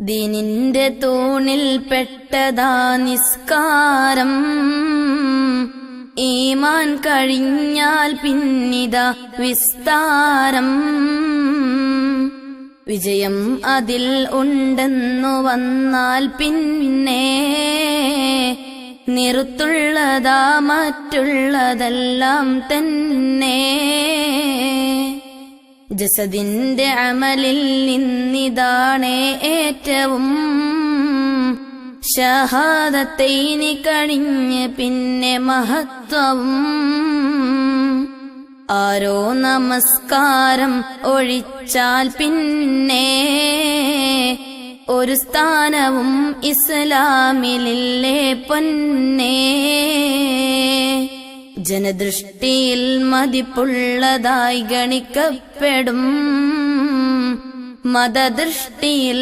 ദിനിന്റെ തൂണിൽ പെട്ടതാ നിസ്കാരം. ഈമാൻ കഴിഞ്ഞാൽ പിന്നിതാ വിസ്താരം. വിജയം അതിൽ ഉണ്ടെന്നു വന്നാൽ പിന്നെ നിറുത്തുള്ളതാ മറ്റുള്ളതെല്ലാം തന്നെ. ജസദിന്റെ അമലിൽ നിന്നിതാണേ ഏറ്റവും. ഷഹാദത്തൈനി കഴിഞ്ഞ് പിന്നെ മഹത്വവും. ആരോ നമസ്കാരം ഒഴിച്ചാൽ പിന്നെ ഒരു സ്ഥാനവും ഇസ്ലാമിലില്ലേ പൊന്നേ. ജനദൃഷ്ടിയിൽ മതിപ്പുള്ളതായി ഗണിക്കപ്പെടും. മതദൃഷ്ടിയിൽ